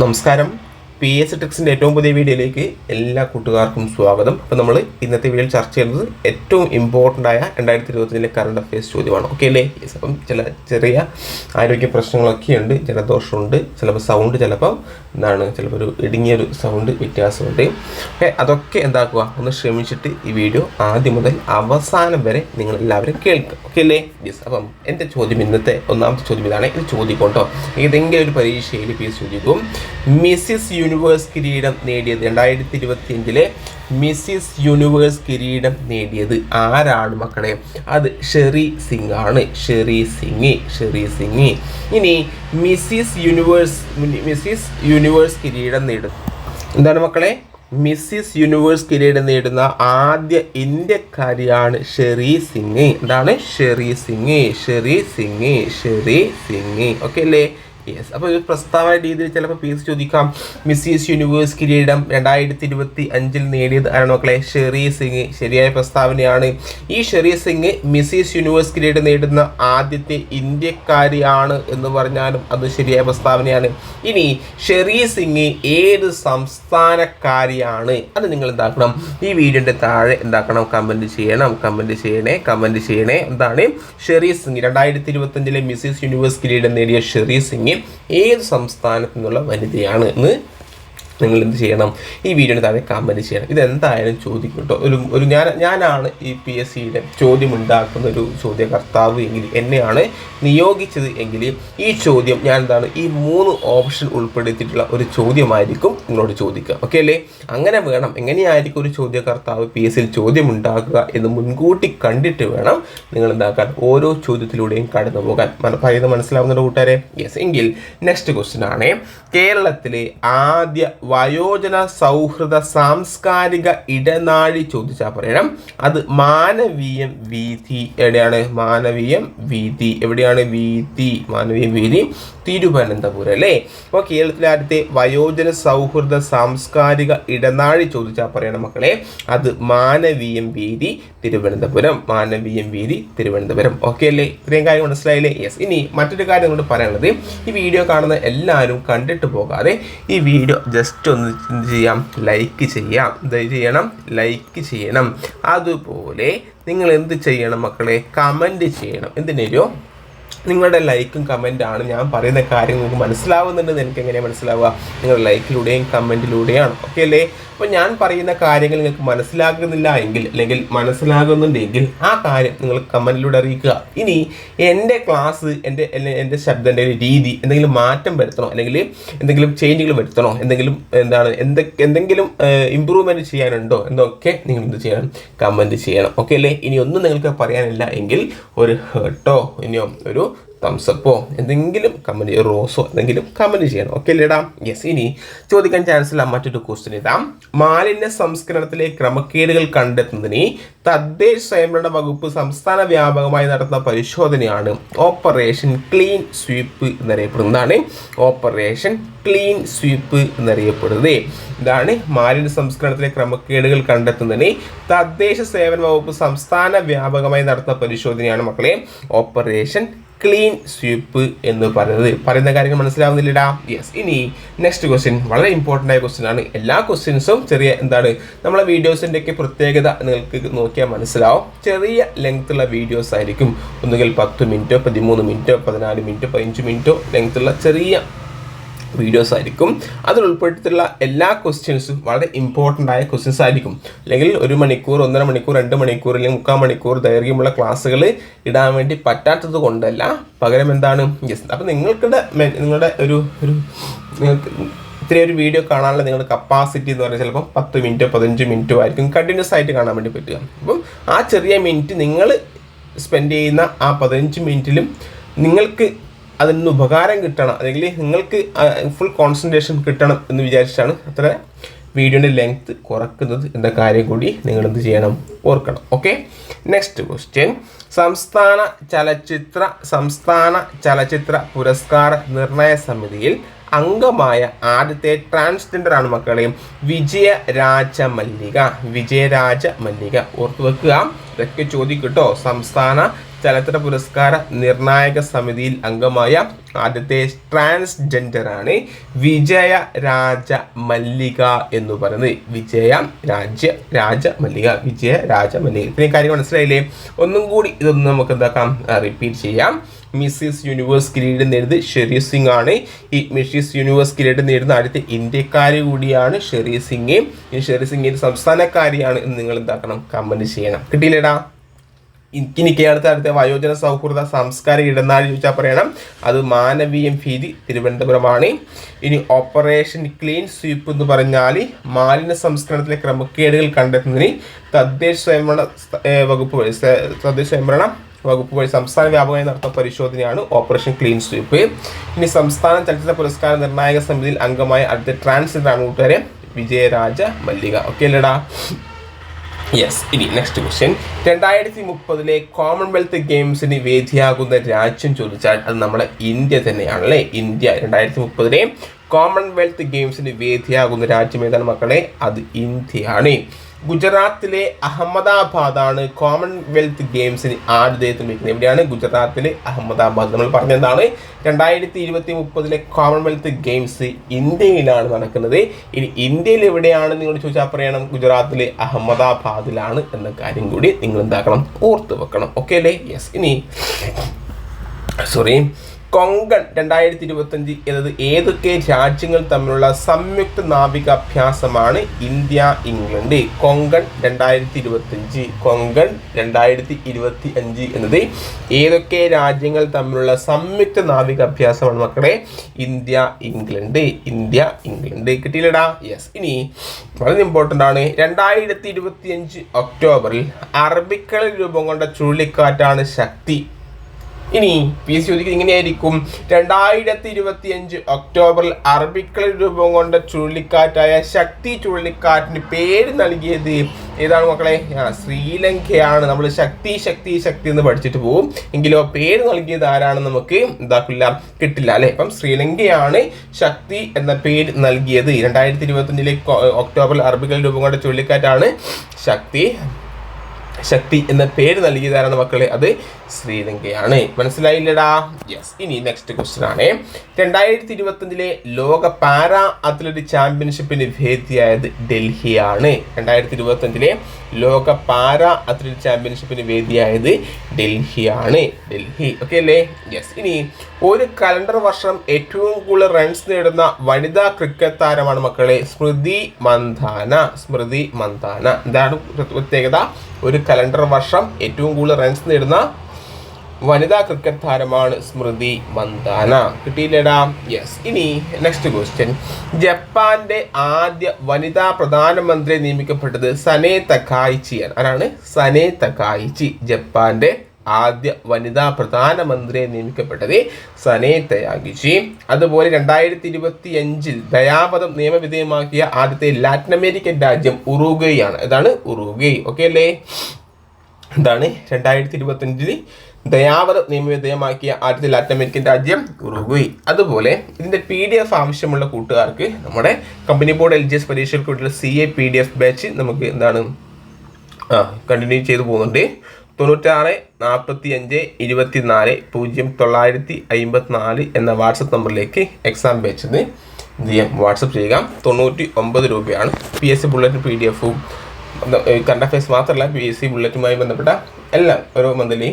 നമസ്കാരം. P S ട്രിക്സിന്റെ ഏറ്റവും പുതിയ വീഡിയോയിലേക്ക് എല്ലാ കൂട്ടുകാർക്കും സ്വാഗതം. അപ്പോൾ നമ്മൾ ഇന്നത്തെ വീഡിയോയിൽ ചർച്ച ചെയ്യുന്നത് ഏറ്റവും ഇമ്പോർട്ടന്റ് ആയ രണ്ടായിരത്തി ഇരുപത്തിലെ കറണ്ട് അഫയേഴ്സ് ചോദ്യമാണ്. ഓക്കെ അല്ലേ? അപ്പം ചില ചെറിയ ആരോഗ്യ പ്രശ്നങ്ങളൊക്കെ ഉണ്ട് ജലദോഷമുണ്ട് ചിലപ്പോൾ സൗണ്ട് ചിലപ്പോൾ എന്താണ് ചിലപ്പോൾ ഒരു ഇടുങ്ങിയൊരു സൗണ്ട് വ്യത്യാസമുണ്ട്. ഓക്കെ അതൊക്കെ എന്താക്കുക? ഒന്ന് ശ്രമിച്ചിട്ട് ഈ വീഡിയോ ആദ്യം മുതൽ അവസാനം വരെ നിങ്ങൾ എല്ലാവരും കേൾക്കുക. ഓക്കെ അല്ലേ? യെസ് അപ്പം എന്റെ ചോദ്യം ഇന്നത്തെ ഒന്നാമത്തെ ചോദ്യം ഇതാണ്. ഇത് ചോദിക്കോട്ടോ ഏതെങ്കിലും ഒരു പരീക്ഷയിൽ പി എസ് ചോദിക്കും മിസ്സിസ് യൂണിവേഴ്സ് കിരീടം നേടിയത് രണ്ടായിരത്തി ഇരുപത്തി അഞ്ചിലെ മിസ്സിസ് യൂണിവേഴ്സ് കിരീടം നേടിയത് ആരാണ് മക്കളെ? അത് ഷെറി സിംഗ് ആണ് ഷെറി സിംഗ് ഷെറി സിംഗ്. ഇനി മിസ്സിസ് യൂണിവേഴ്സ് മിസ്സിസ് യൂണിവേഴ്സ് കിരീടം നേടും. എന്താണ് മക്കളെ? മിസ്സിസ് യൂണിവേഴ്സ് കിരീടം നേടുന്ന ആദ്യ ഇന്ത്യക്കാരിയാണ് ഷെറി സിംഗ്. എന്താണ്? ഷെറി സിംഗ് ഷെറി സിംഗ് ഷെറി സിംഗ്. ഓക്കെ അല്ലേ? യെസ് അപ്പോൾ ഒരു പ്രസ്താവന രീതിയിൽ ചിലപ്പോൾ പീസ് ചോദിക്കാം. മിസ്സിസ് യൂണിവേഴ്സ് കിരീടം രണ്ടായിരത്തി ഇരുപത്തി അഞ്ചിൽ നേടിയത് ആരാണ് മക്കളെ? ഷെറി സിംഗ്. ശരിയായ പ്രസ്താവനയാണ്. ഈ ഷെറി സിംഗ് മിസ്സിസ് യൂണിവേഴ്സ് കിരീടം നേടുന്ന ആദ്യത്തെ ഇന്ത്യക്കാരിയാണ് എന്ന് പറഞ്ഞാലും അത് ശരിയായ പ്രസ്താവനയാണ്. ഇനി ഷെറി സിംഗ് ഏത് സംസ്ഥാനക്കാരിയാണ്? അത് നിങ്ങൾ എന്താക്കണം? ഈ വീഡിയോന്റെ താഴെ എന്താക്കണം? കമന്റ് ചെയ്യണം. കമന്റ് ചെയ്യണേ കമന്റ് ചെയ്യണേ. എന്താണ്? ഷെറി സിംഗ് രണ്ടായിരത്തി ഇരുപത്തഞ്ചിലെ മിസ്സിസ് യൂണിവേഴ്സ് കിരീടം നേടിയ ഷെറി സിംഗ് ഏത് സംസ്ഥാനത്തു നിന്നുള്ള വനിതയാണ് എന്ന് നിങ്ങൾ എന്ത് ചെയ്യണം? ഈ വീഡിയോയുടെ താഴെ കമന്റ് ചെയ്യണം. ഇതെന്തായാലും ചോദിക്കും കേട്ടോ ഒരു ഒരു ഞാൻ ഞാനാണ് ഈ പി എസ് സിയുടെ ചോദ്യം ഉണ്ടാക്കുന്ന ഒരു ചോദ്യകർത്താവ് എങ്കിൽ എന്നെയാണ് നിയോഗിച്ചത് എങ്കിൽ ഈ ചോദ്യം ഞാൻ എന്താണ് ഈ മൂന്ന് ഓപ്ഷൻ ഉൾപ്പെടുത്തിയിട്ടുള്ള ഒരു ചോദ്യമായിരിക്കും നിങ്ങളോട് ചോദിക്കുക. ഓക്കെ അല്ലേ? അങ്ങനെ വേണം. എങ്ങനെയായിരിക്കും ഒരു ചോദ്യകർത്താവ് പി എസ് സിയിൽ ചോദ്യം ഉണ്ടാക്കുക എന്ന് മുൻകൂട്ടി കണ്ടിട്ട് വേണം നിങ്ങൾ എന്താക്കാൻ ഓരോ ചോദ്യത്തിലൂടെയും കടന്നു പോകാൻ. പറയുന്നത് മനസ്സിലാവുന്ന കൂട്ടുകാരെ? യെസ് എങ്കിൽ നെക്സ്റ്റ് ക്വസ്റ്റ്യൻ ആണ്. കേരളത്തിലെ ആദ്യ വയോജന സൗഹൃദ സാംസ്കാരിക ഇടനാഴി ചോദിച്ചാൽ പറയണം. അത് മാനവീയം വീതി എവിടെയാണ്? മാനവീയം വീതി. എവിടെയാണ് വീതി? മാനവീയം വീതി തിരുവനന്തപുരം അല്ലേ? അപ്പോൾ കേരളത്തിലെ ആദ്യത്തെ വയോജന സൗഹൃദ സാംസ്കാരിക ഇടനാഴി ചോദിച്ചാൽ പറയണം മക്കളെ. അത് മാനവീയം വീതി തിരുവനന്തപുരം. മാനവീയം വീതി തിരുവനന്തപുരം. ഓക്കെ അല്ലേ? ഇത്രയും കാര്യം മനസ്സിലായില്ലേ? യെസ് ഇനി മറ്റൊരു കാര്യം കൊണ്ട് പറയാനുള്ളത്. ഈ വീഡിയോ കാണുന്ന എല്ലാവരും കണ്ടിട്ട് പോകാതെ ഈ വീഡിയോ ജസ്റ്റ് ഒന്ന് എന്ത് ചെയ്യാം? ലൈക്ക് ചെയ്യാം. എന്ത് ചെയ്യണം. ലൈക്ക് ചെയ്യണം. അതുപോലെ നിങ്ങൾ എന്ത് ചെയ്യണം മക്കളെ? കമന്റ് ചെയ്യണം. എന്തിനോ നിങ്ങളുടെ ലൈക്കും കമന്റാണ് ഞാൻ പറയുന്ന കാര്യം നിങ്ങൾക്ക് മനസ്സിലാവുന്നുണ്ടെന്ന് എനിക്ക് എങ്ങനെയാണ് മനസ്സിലാവുക? നിങ്ങളുടെ ലൈക്കിലൂടെയും കമന്റിലൂടെയാണ് ഓക്കെ അല്ലേ? അപ്പോൾ ഞാൻ പറയുന്ന കാര്യങ്ങൾ നിങ്ങൾക്ക് മനസ്സിലാകുന്നില്ല എങ്കിൽ അല്ലെങ്കിൽ മനസ്സിലാകുന്നുണ്ടെങ്കിൽ ആ കാര്യം നിങ്ങൾ കമന്റിലൂടെ അറിയിക്കുക. ഇനി എന്റെ ക്ലാസ് എന്റെ എന്റെ ശബ്ദന്റെ രീതി എന്തെങ്കിലും മാറ്റം വരുത്തണോ? അല്ലെങ്കിൽ എന്തെങ്കിലും ചേഞ്ചുകൾ വരുത്തണോ? എന്തെങ്കിലും എന്താണ് എന്തെ എന്തെങ്കിലും ഇമ്പ്രൂവ്മെന്റ് ചെയ്യാനുണ്ടോ? എന്നൊക്കെ നിങ്ങൾ എന്ത് ചെയ്യണം? കമന്റ് ചെയ്യണം. ഓക്കെ അല്ലേ? ഇനി ഒന്നും നിങ്ങൾക്ക് പറയാനില്ല എങ്കിൽ ഒരു ഹേർട്ടോ ഇനിയോ ഒരു തംസപ്പോ എന്തെങ്കിലും കമന്റ് റോസോ എന്തെങ്കിലും കമന്റ് ചെയ്യണം. ഓക്കെ അല്ലേടാ? യെസ് ഇനി ചോദിക്കാൻ ചാൻസ് ഇല്ല മറ്റൊരു ക്വസ്റ്റ്യൻ ഇതാം മാലിന്യ സംസ്കരണത്തിലെ ക്രമക്കേടുകൾ കണ്ടെത്തുന്നതിന് തദ്ദേശ സ്വയംഭരണ വകുപ്പ് സംസ്ഥാന വ്യാപകമായി നടത്തുന്ന പരിശോധനയാണ് ഓപ്പറേഷൻ ക്ലീൻ സ്വീപ്പ് എന്നറിയപ്പെടുന്നതാണ്. ഓപ്പറേഷൻ ക്ലീൻ സ്വീപ്പ് എന്നറിയപ്പെടുന്നത്. ഇതാണ് മാലിന്യ സംസ്കരണത്തിലെ ക്രമക്കേടുകൾ കണ്ടെത്തുന്നതിന് തദ്ദേശ സേവന വകുപ്പ് സംസ്ഥാന വ്യാപകമായി നടത്തുന്ന പരിശോധനയാണ് മക്കളെ. ഓപ്പറേഷൻ ക്ലീൻ സ്വീപ്പ് എന്ന് പറയുന്നത്. പറയുന്ന കാര്യങ്ങൾ മനസ്സിലാവുന്നില്ലടാ? യെസ് ഇനി നെക്സ്റ്റ് ക്വസ്റ്റ്യൻ വളരെ ഇമ്പോർട്ടന്റ് ആയ ക്വസ്റ്റ്യൻ ആണ്. എല്ലാ ക്വസ്റ്റ്യൻസും ചെറിയ എന്താണ്? നമ്മളെ വീഡിയോസിന്റെ ഒക്കെ പ്രത്യേകത നിങ്ങൾക്ക് നോക്കിയാൽ മനസ്സിലാവും. ചെറിയ ലെങ്ത് ഉള്ള വീഡിയോസ് ആയിരിക്കും. ഒന്നുകിൽ പത്ത് മിനിറ്റോ പതിമൂന്ന് മിനിറ്റോ പതിനാല് മിനിറ്റോ പതിനഞ്ച് മിനിറ്റോ ലെങ്ത് ഉള്ള ചെറിയ വീഡിയോസ് ആയിരിക്കും. അതിൽ ഉൾപ്പെട്ടിട്ടുള്ള എല്ലാ ക്വസ്റ്റ്യൻസും വളരെ ഇമ്പോർട്ടന്റ് ആയ ക്വസ്റ്റ്യൻസ് ആയിരിക്കും. അല്ലെങ്കിൽ ഒരു മണിക്കൂർ ഒന്നര മണിക്കൂർ രണ്ട് മണിക്കൂർ അല്ലെങ്കിൽ മുക്കാൽ മണിക്കൂർ ദൈർഘ്യമുള്ള ക്ലാസ്സുകൾ ഇടാൻ വേണ്ടി പറ്റാത്തത് കൊണ്ടല്ല. പകരം എന്താണ്? യെസ് അപ്പം നിങ്ങൾക്കിടെ നിങ്ങളുടെ ഒരു ഒരു നിങ്ങൾക്ക് ഇത്രയും ഒരു വീഡിയോ കാണാനുള്ള നിങ്ങളുടെ കപ്പാസിറ്റി എന്ന് പറഞ്ഞാൽ ചിലപ്പോൾ പത്ത് മിനിറ്റോ പതിനഞ്ച് മിനിറ്റോ ആയിരിക്കും. കണ്ടിന്യൂസ് ആയിട്ട് കാണാൻ വേണ്ടി പറ്റുക. അപ്പം ആ ചെറിയ മിനിറ്റ് നിങ്ങൾ സ്പെൻഡ് ചെയ്യുന്ന ആ പതിനഞ്ച് മിനിറ്റിലും നിങ്ങൾക്ക് അതിൽ നിന്ന് ഉപകാരം കിട്ടണം. അല്ലെങ്കിൽ നിങ്ങൾക്ക് ഫുൾ കോൺസെൻട്രേഷൻ കിട്ടണം എന്ന് വിചാരിച്ചാണ് അത്ര വീഡിയോന്റെ ലെങ്ത് കുറക്കുന്നത് എന്ന കാര്യം കൂടി നിങ്ങൾ എന്ത് ചെയ്യണം? ഓർക്കണം. ഓക്കെ നെക്സ്റ്റ് ക്വസ്റ്റ്യൻ സംസ്ഥാന ചലച്ചിത്ര സംസ്ഥാന ചലച്ചിത്ര പുരസ്കാര നിർണയ സമിതിയിൽ അംഗമായ ആദ്യത്തെ ട്രാൻസ്ജെൻഡർ ആണ് മക്കളെ. വിജയരാജ മല്ലിക വിജയരാജ മല്ലിക ഓർത്തു വെക്കുക. ഇതൊക്കെ ചോദിക്കട്ടോ സംസ്ഥാന ചലച്ചിത്ര പുരസ്കാര നിർണായക സമിതിയിൽ അംഗമായ ആദ്യത്തെ ട്രാൻസ്ജെൻഡർ ആണ് വിജയ രാജ മല്ലിക എന്ന് പറയുന്നത്. വിജയ രാജ്യ രാജ മല്ലിക വിജയ രാജ മല്ലിക. ഇത്രയും കാര്യം മനസ്സിലായില്ലേ? ഒന്നും കൂടി ഇതൊന്ന് നമുക്ക് എന്താക്കാം? റിപ്പീറ്റ് ചെയ്യാം. മിസ്സിസ് യൂണിവേഴ്സ് കിരീടം നേടുന്നത് ഷെറി സിംഗ് ആണ്. ഈ മിസ്സിസ് യൂണിവേഴ്സ് കിരീടം നേടുന്ന ആദ്യത്തെ ഇന്ത്യക്കാരി കൂടിയാണ് ഷെറി സിംഗ്. ഈ ഷെറി സിംഗിന്റെ സംസ്ഥാനക്കാരിയാണ് എന്ന് നിങ്ങൾ എന്താക്കണം? കമന്റ് ചെയ്യണം. കിട്ടിയില്ലേടാ? ഇനി കേരളത്തിൽ അടുത്ത വയോജന സൗഹൃദ സംസ്കാരം ഇടനാഴി ചോദിച്ചാൽ പറയണം. അത് മാനവീയം ഭീതി തിരുവനന്തപുരമാണ്. ഇനി ഓപ്പറേഷൻ ക്ലീൻ സ്വീപ്പ് എന്ന് പറഞ്ഞാൽ മാലിന്യ സംസ്കരണത്തിലെ ക്രമക്കേടുകൾ കണ്ടെത്തുന്നതിന് തദ്ദേശ സ്വയംഭരണ വകുപ്പ് വഴി തദ്ദേശ സ്വയംഭരണ വകുപ്പ് വഴി സംസ്ഥാന വ്യാപകമായി നടത്തുന്ന പരിശോധനയാണ് ഓപ്പറേഷൻ ക്ലീൻ സ്വീപ്പ്. ഇനി സംസ്ഥാന ചലച്ചിത്ര പുരസ്കാര നിർണായക സമിതിയിൽ അംഗമായ അടുത്ത ട്രാൻസ്ജെൻഡർ ആണ് കൂട്ടുകാരെ വിജയരാജ മല്ലിക. ഓക്കെ അല്ലേടാ? യെസ് ഇനി നെക്സ്റ്റ് ക്വസ്റ്റ്യൻ രണ്ടായിരത്തി മുപ്പതിലെ കോമൺവെൽത്ത് ഗെയിംസിന് വേദിയാകുന്ന രാജ്യം ചോദിച്ചാൽ അത് നമ്മുടെ ഇന്ത്യ തന്നെയാണ് അല്ലേ ഇന്ത്യ രണ്ടായിരത്തി മുപ്പതിലെ കോമൺവെൽത്ത് ഗെയിംസിന് വേദിയാകുന്ന രാജ്യം ഏതാണ് മക്കളെ? അത് ഇന്ത്യയാണ്. ഗുജറാത്തിലെ അഹമ്മദാബാദാണ് കോമൺവെൽത്ത് ഗെയിംസിന് ആതിഥേയത്വം വയ്ക്കുന്നത് എവിടെയാണ്? ഗുജറാത്തിലെ അഹമ്മദാബാദ്. നമ്മൾ പറഞ്ഞതാണ് രണ്ടായിരത്തി ഇരുപത്തി മുപ്പതിലെ കോമൺവെൽത്ത് ഗെയിംസ് ഇന്ത്യയിലാണ് നടക്കുന്നത്. ഇനി ഇന്ത്യയിൽ എവിടെയാണ് നിങ്ങൾ ചോദിച്ചാൽ പറയണം? ഗുജറാത്തിലെ അഹമ്മദാബാദിലാണ് എന്ന കാര്യം കൂടി നിങ്ങൾ എന്താക്കണം? ഓർത്ത് വെക്കണം. ഓക്കെ അല്ലേ? യെസ് ഇനി സോറി കൊങ്കൺ രണ്ടായിരത്തി ഇരുപത്തഞ്ച് എന്നത് ഏതൊക്കെ രാജ്യങ്ങൾ തമ്മിലുള്ള സംയുക്ത നാവികാഭ്യാസമാണ് ഇന്ത്യ ഇംഗ്ലണ്ട്. കൊങ്കൺ രണ്ടായിരത്തി ഇരുപത്തഞ്ച് കൊങ്കൺ രണ്ടായിരത്തി ഇരുപത്തി അഞ്ച് എന്നത് ഏതൊക്കെ രാജ്യങ്ങൾ തമ്മിലുള്ള സംയുക്ത നാവികാഭ്യാസമാണ് മക്കളെ? India England. India England. കിട്ടിയില്ലടാ? Yes ഇനി വളരെ ഇമ്പോർട്ടന്റ് ആണ്. രണ്ടായിരത്തി ഇരുപത്തി അഞ്ച് ഒക്ടോബറിൽ അറബിക്കടൽ രൂപം കൊണ്ട ചുഴലിക്കാറ്റാണ് ശക്തി. ഇനി പി എസ് ചോദിക്കുന്നത് ഇങ്ങനെയായിരിക്കും. രണ്ടായിരത്തി ഇരുപത്തി അഞ്ച് ഒക്ടോബറിൽ അറബിക്കടൽ രൂപം കൊണ്ട ചുഴലിക്കാറ്റായ ശക്തി ചുഴലിക്കാറ്റിന് പേര് നൽകിയത് ഏതാണ് മക്കളെ? ആ ശ്രീലങ്കയാണ്. നമ്മൾ ശക്തി ശക്തി ശക്തി എന്ന് പഠിച്ചിട്ട് പോകും എങ്കിലോ പേര് നൽകിയത് ആരാണെന്ന് നമുക്ക് എന്താക്കില്ല കിട്ടില്ല അല്ലെ? അപ്പം ശ്രീലങ്കയാണ് ശക്തി എന്ന പേര് നൽകിയത്. രണ്ടായിരത്തി ഇരുപത്തി അഞ്ചിലെ ഒക്ടോബറിൽ അറബിക്കടൽ രൂപം കൊണ്ട ചുഴലിക്കാറ്റാണ് ശക്തി. ശക്തി എന്ന പേര് നൽകിയതാരാണ് മക്കളെ? അത് ശ്രീലങ്കയാണ്. മനസ്സിലായില്ലടാ? യെസ് ഇനി നെക്സ്റ്റ് ക്വസ്റ്റ്യൻ ആണ്. രണ്ടായിരത്തി ഇരുപത്തഞ്ചിലെ ലോക പാരാ അത്ലറ്റിക് ചാമ്പ്യൻഷിപ്പിന് വേദിയായത് ഡൽഹിയാണ്. രണ്ടായിരത്തി ഇരുപത്തഞ്ചിലെ ലോക പാരാ അത്ലറ്റിക് ചാമ്പ്യൻഷിപ്പിന് വേദിയായത് ഡൽഹിയാണ്. ഡൽഹി. ഓക്കെ അല്ലേ? യെസ് ഇനി ഒരു കലണ്ടർ വർഷം ഏറ്റവും കൂടുതൽ റൺസ് നേടുന്ന വനിതാ ക്രിക്കറ്റ് താരമാണ് മക്കളെ സ്മൃതി മന്ദാന. സ്മൃതി മന്ദാന. എന്താണ് പ്രത്യേകത? ഒരു കലണ്ടർ വർഷം ഏറ്റവും കൂടുതൽ റൺസ് നേടുന്ന വനിതാ ക്രിക്കറ്റ് താരമാണ് സ്മൃതി മന്ദാന. കിട്ടിയില്ലടാ? യെസ് ഇനി നെക്സ്റ്റ് ക്വസ്റ്റ്യൻ ജപ്പാന്റെ ആദ്യ വനിതാ പ്രധാനമന്ത്രി നിയമിക്കപ്പെട്ടത് സനേ തക്കായിച്ചിയാണ്. ആരാണ്? Sanae Takaichi. ജപ്പാന്റെ ആദ്യ വനിതാ പ്രധാനമന്ത്രിയെ നിയമിക്കപ്പെട്ടത് സനേ തയാഗിജി അതുപോലെ രണ്ടായിരത്തി ഇരുപത്തി അഞ്ചിൽ ദയാപദം നിയമവിധേയമാക്കിയ ആദ്യത്തെ ലാറ്റിൻ അമേരിക്കൻ രാജ്യം ഉറുഗയാണ് ഇതാണ് ഉറുഗൈ ഓക്കെ അല്ലേ? എന്താണ് രണ്ടായിരത്തി ഇരുപത്തഞ്ചിൽ ദയാവത നിയമവിധേയമാക്കിയ ആദ്യത്തെ ലാറ്റിൻ അമേരിക്കൻ രാജ്യം ഉറുഗുയി അതുപോലെ ഇതിന്റെ പി ഡി എഫ് ആവശ്യമുള്ള കൂട്ടുകാർക്ക് നമ്മുടെ company board L G S പരീക്ഷകൾക്ക് വേണ്ടിയുള്ള C A P D F batch നമുക്ക് എന്താണ് ആ കണ്ടിന്യൂ ചെയ്തു പോകുന്നുണ്ട്. തൊണ്ണൂറ്റാറ് നാൽപ്പത്തി അഞ്ച് ഇരുപത്തി നാല് പൂജ്യം തൊള്ളായിരത്തി അമ്പത്തി നാല് എന്ന വാട്സപ്പ് നമ്പറിലേക്ക് എക്സാം ബാച്ചിന് എന്ത് ചെയ്യാം? വാട്സപ്പ് ചെയ്യുക. തൊണ്ണൂറ്റി ഒമ്പത് രൂപയാണ് P S C bullet P D എഫും കറണ്ട് അഫയേഴ്സ് മാത്രമല്ല പി എസ് സി ബുള്ളറ്റുമായി ബന്ധപ്പെട്ട എല്ലാം ഓരോ മന്ത്ലി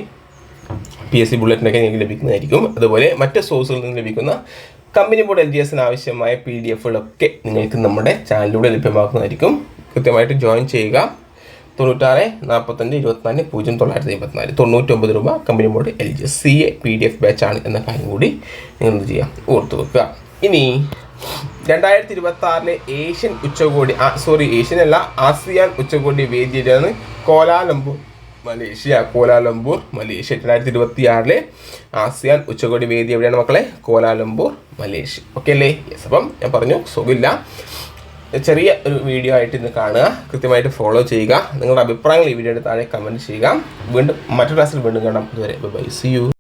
പി എസ് സി ബുള്ളറ്റിനൊക്കെ നിങ്ങൾക്ക് ലഭിക്കുന്നതായിരിക്കും. അതുപോലെ മറ്റ് സോഴ്സുകളിൽ നിന്ന് ലഭിക്കുന്ന കമ്പനി ബോർഡ് എൽ ജി എസിന് ആവശ്യമായ പി ഡി എഫുകളൊക്കെ നിങ്ങൾക്ക് നമ്മുടെ ചാനലിലൂടെ ലഭ്യമാക്കുന്നതായിരിക്കും. കൃത്യമായിട്ട് ജോയിൻ ചെയ്യുക. തൊണ്ണൂറ്റാറ് നാൽപ്പത്തഞ്ച് ഇരുപത്തിനാല് പൂജ്യം തൊള്ളായിരത്തി അമ്പത്തിനാല് തൊണ്ണൂറ്റൊമ്പത് രൂപ company board L G C A P D F ബാച്ചാണ് എന്ന കാര്യം കൂടി നിങ്ങൾ എന്ത് ചെയ്യാം? ഓർത്തു വെക്കുക. ഇനി രണ്ടായിരത്തി ഇരുപത്തി ആറിലെ ഏഷ്യൻ ഉച്ചകോടി സോറി ഏഷ്യൻ അല്ല ആസിയാൻ ഉച്ചകോടി വേദിയിലാണ് Kuala Lumpur Malaysia. Kuala Lumpur Malaysia. രണ്ടായിരത്തി ഇരുപത്തി ആറിലെ ആസിയാൻ ഉച്ചകോടി വേദി എവിടെയാണ് മക്കളെ? Kuala Lumpur Malaysia. ഓക്കെ അല്ലേ? യെസ് അപ്പം ഞാൻ പറഞ്ഞു സുഖമില്ല. ചെറിയ ഒരു വീഡിയോ ആയിട്ട് ഇന്ന് കാണുക. കൃത്യമായിട്ട് ഫോളോ ചെയ്യുക. നിങ്ങളുടെ അഭിപ്രായങ്ങൾ ഈ വീഡിയോയുടെ താഴെ കമന്റ് ചെയ്യുക. വീണ്ടും മറ്റൊരു ക്ലാസ്സിൽ വീണ്ടും കാണാം. ഇതുവരെ. By C U